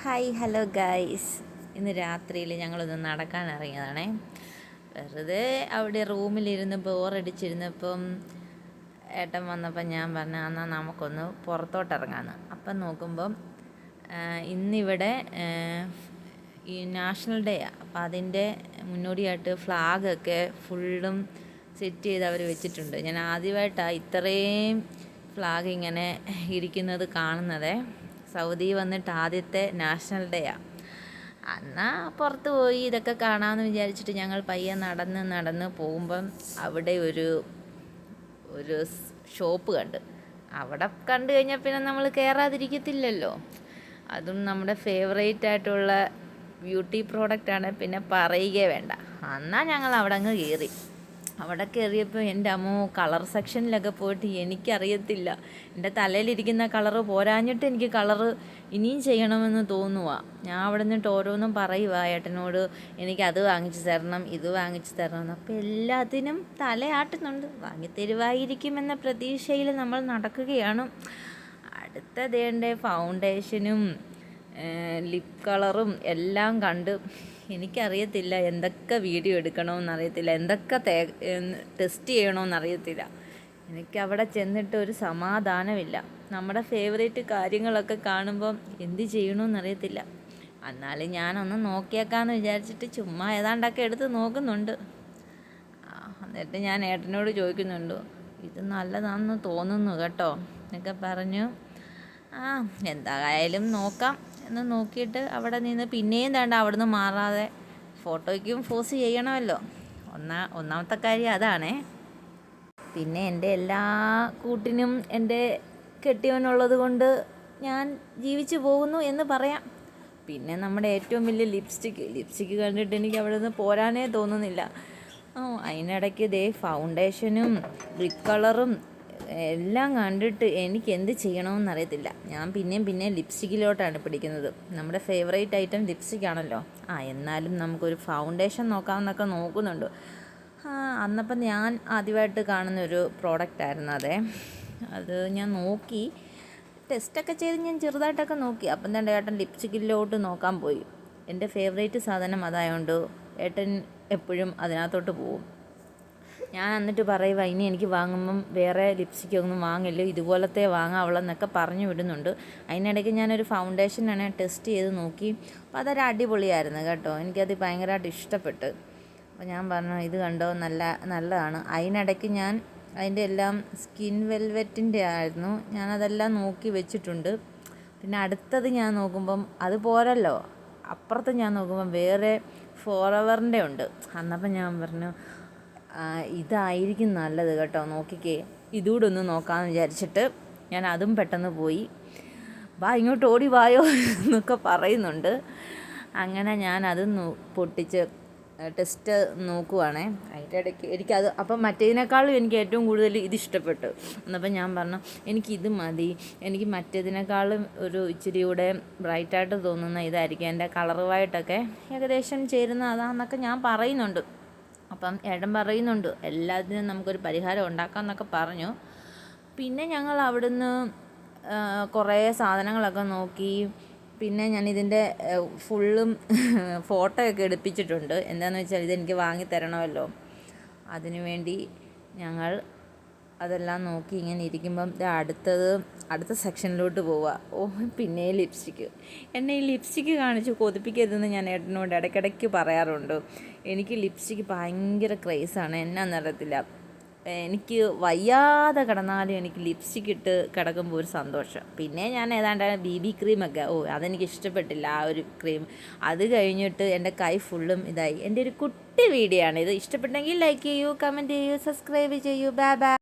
Hi hello guys ഇന്ന് രാത്രിയിൽ ഞങ്ങളൊന്ന് നടക്കാൻ ഇറങ്ങിയതാണേ. വെറുതെ അവിടെ റൂമിലിരുന്ന് ബോറടിച്ചിരുന്നപ്പം ഏട്ടൻ വന്നപ്പോൾ ഞാൻ പറഞ്ഞു എന്നാൽ നമുക്കൊന്ന് പുറത്തോട്ട് ഇറങ്ങാമെന്ന് അപ്പം നോക്കുമ്പം ഇന്നിവിടെ ഈ നാഷണൽ ഡേ അപ്പം അതിന്റെ മുന്നോടിയായിട്ട് ഫ്ലാഗൊക്കെ ഫുള്ളും സെറ്റ് ചെയ്ത് അവർ വെച്ചിട്ടുണ്ട്. ഞാൻ ആദ്യമായിട്ടാണ് ഇത്രയും ഫ്ലാഗ് ഇങ്ങനെ ഇരിക്കുന്നത് കാണുന്നതേ. സൗദി വന്നിട്ട് ആദ്യത്തെ നാഷണൽ ഡേയാണ് എന്നാൽ പുറത്ത് പോയി ഇതൊക്കെ കാണാമെന്ന് വിചാരിച്ചിട്ട് ഞങ്ങൾ പയ്യെ നടന്ന് നടന്ന് പോകുമ്പം അവിടെ ഒരു ഒരു ഷോപ്പ് കണ്ട്. അവിടെ കണ്ടു കഴിഞ്ഞാൽ പിന്നെ നമ്മൾ കയറാതിരിക്കത്തില്ലല്ലോ അതും നമ്മുടെ ഫേവറേറ്റ് ആയിട്ടുള്ള ബ്യൂട്ടി പ്രോഡക്റ്റാണ് പിന്നെ പറയുകയേ വേണ്ട. എന്നാൽ ഞങ്ങൾ അവിടെ അങ്ങ് കയറി അവിടെ കയറിയപ്പോൾ എന്റെ അമ്മ കളർ സെക്ഷനിലൊക്കെ പോയിട്ട് എനിക്കറിയത്തില്ല. എന്റെ തലയിലിരിക്കുന്ന കളറ് പോരാഞ്ഞിട്ട് എനിക്ക് കളറ് ഇനിയും ചെയ്യണമെന്ന് തോന്നുക ഞാൻ അവിടെ നിന്നിട്ട് ഓരോന്നും പറയുക ഏട്ടനോട് എനിക്ക് അത് വാങ്ങിച്ചു തരണം ഇത് വാങ്ങിച്ചു തരണം. അപ്പോൾ എല്ലാത്തിനും തലയാട്ടുന്നുണ്ട്. വാങ്ങിത്തരുവായിരിക്കുമെന്ന പ്രതീക്ഷയിൽ നമ്മൾ നടക്കുകയാണ്. അടുത്തതേണ്ട ഫൗണ്ടേഷനും ലിപ് കളറും എല്ലാം കണ്ട് എനിക്കറിയത്തില്ല എന്തൊക്കെ വീഡിയോ എടുക്കണമെന്നറിയത്തില്ല എന്തൊക്കെ തേ ടെസ്റ്റ് ചെയ്യണമെന്നറിയത്തില്ല. എനിക്ക് അവിടെ ചെന്നിട്ട് ഒരു സമാധാനമില്ല. നമ്മുടെ ഫേവറേറ്റ് കാര്യങ്ങളൊക്കെ കാണുമ്പം എന്ത് ചെയ്യണമെന്നറിയത്തില്ല. എന്നാലും ഞാനൊന്ന് നോക്കിയേക്കാന്ന് വിചാരിച്ചിട്ട് ചുമ്മാ ഏതാണ്ടൊക്കെ എടുത്ത് നോക്കുന്നുണ്ട്. എന്നിട്ട് ഞാൻ ഏട്ടനോട് ചോദിക്കുന്നുണ്ട് ഇത് നല്ലതാണെന്ന് തോന്നുന്നു കേട്ടോ? എന്നൊക്കെ പറഞ്ഞു. ആ എന്തായാലും നോക്കാം. എന്ന് നോക്കിയിട്ട് അവിടെ നിന്ന് പിന്നെയും വേണ്ട അവിടുന്ന് മാറാതെ ഫോട്ടോയ്ക്കും ഫോസ് ചെയ്യണമല്ലോ. ഒന്നാ ഒന്നാമത്തെ കാര്യം അതാണേ. പിന്നെ എന്റെ എല്ലാ കൂട്ടിനും എന്റെ കെട്ടിയവനുള്ളത് കൊണ്ട് ഞാൻ ജീവിച്ചു പോകുന്നു എന്ന് പറയാം. പിന്നെ നമ്മുടെ ഏറ്റവും വലിയ ലിപ്സ്റ്റിക്ക് ലിപ്സ്റ്റിക്ക് കണ്ടിട്ട് എനിക്ക് അവിടെ നിന്ന് പോരാനേ തോന്നുന്നില്ല. ഓ അതിനിടയ്ക്ക് ദേ ഫൗണ്ടേഷനും ബ്രിക്ക് കളറും എല്ലാം കണ്ടിട്ട് എനിക്ക് എന്ത് ചെയ്യണമെന്ന് അറിയത്തില്ല ഞാൻ പിന്നെയും പിന്നെയും ലിപ്സ്റ്റിക്കിലോട്ടാണ് പിടിക്കുന്നത്. നമ്മുടെ ഫേവറേറ്റ് ഐറ്റം ലിപ്സ്റ്റിക് ആണല്ലോ. ആ എന്നാലും നമുക്കൊരു ഫൗണ്ടേഷൻ നോക്കാമെന്നൊക്കെ നോക്കുന്നുണ്ട്. അന്നപ്പം ഞാൻ ആദ്യമായിട്ട് കാണുന്ന ഒരു പ്രോഡക്റ്റ് ആയിരുന്നു അതെ. അത് ഞാൻ നോക്കി. ടെസ്റ്റൊക്കെ ചെയ്ത് ഞാൻ ചെറുതായിട്ടൊക്കെ നോക്കി. അപ്പം തന്നെ ഏട്ടൻ ലിപ്സ്റ്റിക്കിലോട്ട് നോക്കാൻ പോയി. എന്റെ ഫേവറേറ്റ് സാധനം അതായതുകൊണ്ട് ഏട്ടൻ എപ്പോഴും അതിനകത്തോട്ട് പോവും ഞാൻ എന്നിട്ട് പറയുക ഇനി എനിക്ക് വാങ്ങുമ്പം വേറെ ലിപ്സ്റ്റിക് ഒന്നും വാങ്ങില്ല ഇതുപോലത്തെ വാങ്ങാവുള്ളെന്നൊക്കെ പറഞ്ഞു വിടുന്നുണ്ട്. അതിനിടയ്ക്ക് ഞാനൊരു ഫൗണ്ടേഷനാണ് ടെസ്റ്റ് ചെയ്ത് നോക്കി. അപ്പോൾ അതൊരു അടിപൊളിയായിരുന്നു കേട്ടോ. എനിക്കത് ഭയങ്കരമായിട്ട് ഇഷ്ടപ്പെട്ട്. അപ്പോൾ ഞാൻ പറഞ്ഞു ഇത് കണ്ടോ നല്ല നല്ലതാണ്. അതിനിടയ്ക്ക് ഞാൻ അതിന്റെ എല്ലാം സ്കിൻ വെൽവെറ്റിന്റെ ആയിരുന്നു. ഞാനതെല്ലാം നോക്കി വെച്ചിട്ടുണ്ട്. പിന്നെ അടുത്തത് ഞാൻ നോക്കുമ്പം അത് പോരല്ലോ അപ്പുറത്ത് ഞാൻ നോക്കുമ്പം വേറെ ഫോറവറിന്റെ ഉണ്ട്. അന്നപ്പം ഞാൻ പറഞ്ഞു ഇതായിരിക്കും നല്ലത് കേട്ടോ. നോക്കിക്കേ ഇതുകൂടെ ഒന്ന് നോക്കാമെന്ന് വിചാരിച്ചിട്ട് ഞാൻ അതും പെട്ടെന്ന് പോയി. വാ ഇങ്ങോട്ട് ഓടി വായോ എന്നൊക്കെ പറയുന്നുണ്ട്. അങ്ങനെ ഞാൻ അത് പൊട്ടിച്ച് ടെസ്റ്റ് നോക്കുവാണേ. അതിന്റെ ഇടയ്ക്ക് എനിക്കത് അപ്പം മറ്റേതിനേക്കാളും എനിക്ക് ഏറ്റവും കൂടുതൽ ഇത് ഇഷ്ടപ്പെട്ടു. എന്നപ്പം ഞാൻ പറഞ്ഞു എനിക്കിത് മതി. എനിക്ക് മറ്റേതിനേക്കാളും ഒരു ഇച്ചിരി കൂടെ ബ്രൈറ്റായിട്ട് തോന്നുന്ന ഇതായിരിക്കും. എന്റെ കളറുമായിട്ടൊക്കെ ഏകദേശം ചേരുന്ന അതാന്നൊക്കെ ഞാൻ പറയുന്നുണ്ട്. അപ്പം ഏട്ടൻ പറയുന്നുണ്ട് എല്ലാത്തിനും നമുക്കൊരു പരിഹാരം ഉണ്ടാക്കാം എന്നൊക്കെ പറഞ്ഞു. പിന്നെ ഞങ്ങൾ അവിടുന്ന് കുറേ സാധനങ്ങളൊക്കെ നോക്കി. പിന്നെ ഞാൻ ഇതിന്റെ ഫുള്ളും ഫോട്ടോ ഒക്കെ എടുപ്പിച്ചിട്ടുണ്ട്. എന്താണെന്ന് വെച്ചാൽ ഇതെനിക്ക് വാങ്ങി തരണമല്ലോ. അതിനു വേണ്ടി ഞങ്ങൾ അതെല്ലാം നോക്കി ഇങ്ങനെ ഇരിക്കുമ്പം അടുത്തത് അടുത്ത സെക്ഷനിലോട്ട് പോവുക ഓ പിന്നെ ലിപ്സ്റ്റിക്ക് എന്നെ ഈ ലിപ്സ്റ്റിക്ക് കാണിച്ച് കൊതിപ്പിക്കരുതെന്ന് ഞാൻ ഏട്ടനോട് ഇടയ്ക്കിടയ്ക്ക് പറയാറുണ്ട്. എനിക്ക് ലിപ്സ്റ്റിക്ക് ഭയങ്കര ക്രേസാണ് എന്നാന്നറിയത്തില്ല എനിക്ക് വയ്യാതെ കിടന്നാലും എനിക്ക് ലിപ്സ്റ്റിക്ക് ഇട്ട് കിടക്കുമ്പോൾ ഒരു സന്തോഷം. പിന്നെ ഞാൻ ഏതാണ്ട് ബി ബി ക്രീമൊക്കെ ഓ അതെനിക്ക് ഇഷ്ടപ്പെട്ടില്ല ആ ഒരു ക്രീം അത് കഴിഞ്ഞിട്ട് എന്റെ കൈ ഫുള്ളും ഇതായി. എന്റെ ഒരു കുട്ടി വീഡിയോ ആണ് ഇത്. ഇഷ്ടപ്പെട്ടെങ്കിൽ ലൈക്ക് ചെയ്യൂ കമന്റ് ചെയ്യൂ സബ്സ്ക്രൈബ് ചെയ്യൂ. Bye bye